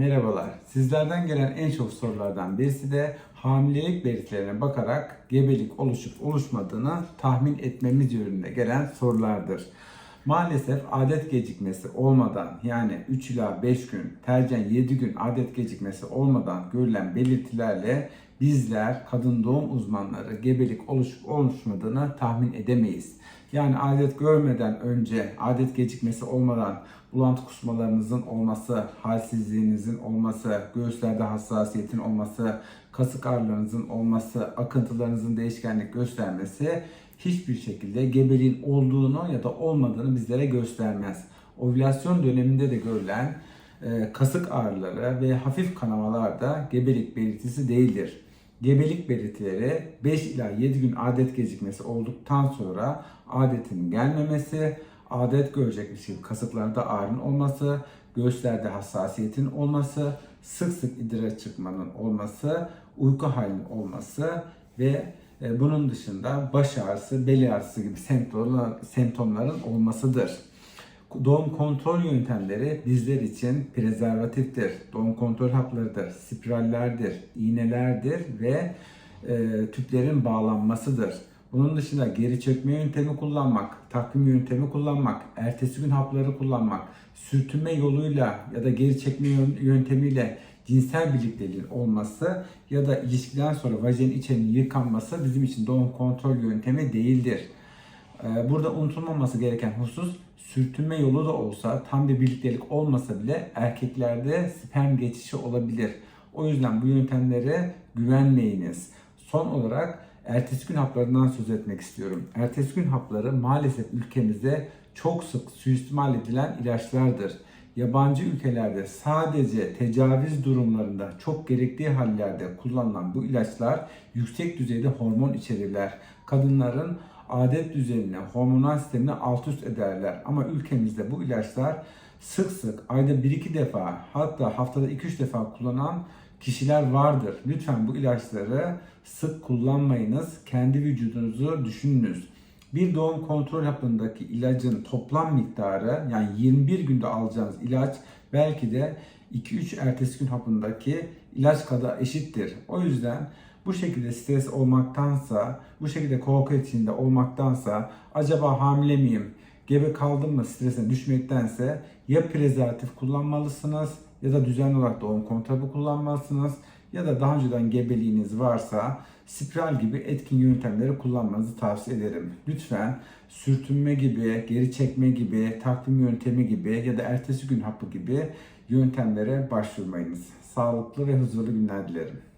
Merhabalar. Sizlerden gelen en çok sorulardan birisi de hamilelik belirtilerine bakarak gebelik oluşup oluşmadığını tahmin etmemiz yönünde gelen sorulardır. Maalesef adet gecikmesi olmadan yani 3 ila 5 gün, tercihen 7 gün adet gecikmesi olmadan görülen belirtilerle bizler kadın doğum uzmanları gebelik oluşup oluşmadığını tahmin edemeyiz. Yani adet görmeden önce, adet gecikmesi olmadan bulantı kusmalarınızın olması, halsizliğinizin olması, göğüslerde hassasiyetin olması, kasık ağrılarınızın olması, akıntılarınızın değişkenlik göstermesi hiçbir şekilde gebeliğin olduğunu ya da olmadığını bizlere göstermez. Ovülasyon döneminde de görülen e, kasık ağrıları ve hafif kanamalar da gebelik belirtisi değildir. Gebelik belirtileri 5 ila 7 gün adet gecikmesi olduktan sonra adetin gelmemesi, adet görecekmiş gibi kasıklarda ağrının olması, göğüslerde hassasiyetin olması, sık sık idrar çıkmanın olması, uyku halinin olması ve e, bunun dışında baş ağrısı, bel ağrısı gibi semptomlar, semptomların olmasıdır. Doğum kontrol yöntemleri bizler için prezervatiftir, doğum kontrol haplarıdır, spirallerdir, iğnelerdir ve e, tüplerin bağlanmasıdır. Bunun dışında geri çökme yöntemi kullanmak, takvim yöntemi kullanmak, ertesi gün hapları kullanmak, sürtünme yoluyla ya da geri çekme yöntemiyle cinsel birlikteliğin olması ya da ilişkiden sonra vajenin içerinin yıkanması bizim için doğum kontrol yöntemi değildir. Ee, Burada unutulmaması gereken husus sürtünme yolu da olsa tam bir birliktelik olmasa bile erkeklerde sperm geçişi olabilir. O yüzden bu yöntemlere güvenmeyiniz. Son olarak ertesi gün haplarından söz etmek istiyorum. Ertesi gün hapları maalesef ülkemizde çok sık suistimal edilen ilaçlardır. Yabancı ülkelerde sadece tecavüz durumlarında çok gerektiği hallerde kullanılan bu ilaçlar yüksek düzeyde hormon içerirler. Kadınların adet düzenine, hormonal sistemine alt üst ederler. Ama ülkemizde bu ilaçlar sık sık ayda 1-2 defa hatta haftada 2-3 defa kullanan kişiler vardır. Lütfen bu ilaçları sık kullanmayınız. Kendi vücudunuzu düşününüz. Bir doğum kontrol hapındaki ilacın toplam miktarı yani 21 günde alacağınız ilaç belki de 2-3 ertesi gün hapındaki ilaç kadar eşittir. O yüzden bu şekilde stres olmaktansa, bu şekilde korku içinde olmaktansa acaba hamile miyim, gebe kaldım mı stresine düşmektense ya prezervatif kullanmalısınız ya da düzenli olarak doğum kontrolü kullanmalısınız ya da daha önceden gebeliğiniz varsa spiral gibi etkin yöntemleri kullanmanızı tavsiye ederim. Lütfen sürtünme gibi, geri çekme gibi, takvim yöntemi gibi ya da ertesi gün hapı gibi yöntemlere başvurmayınız. Sağlıklı ve huzurlu günler dilerim.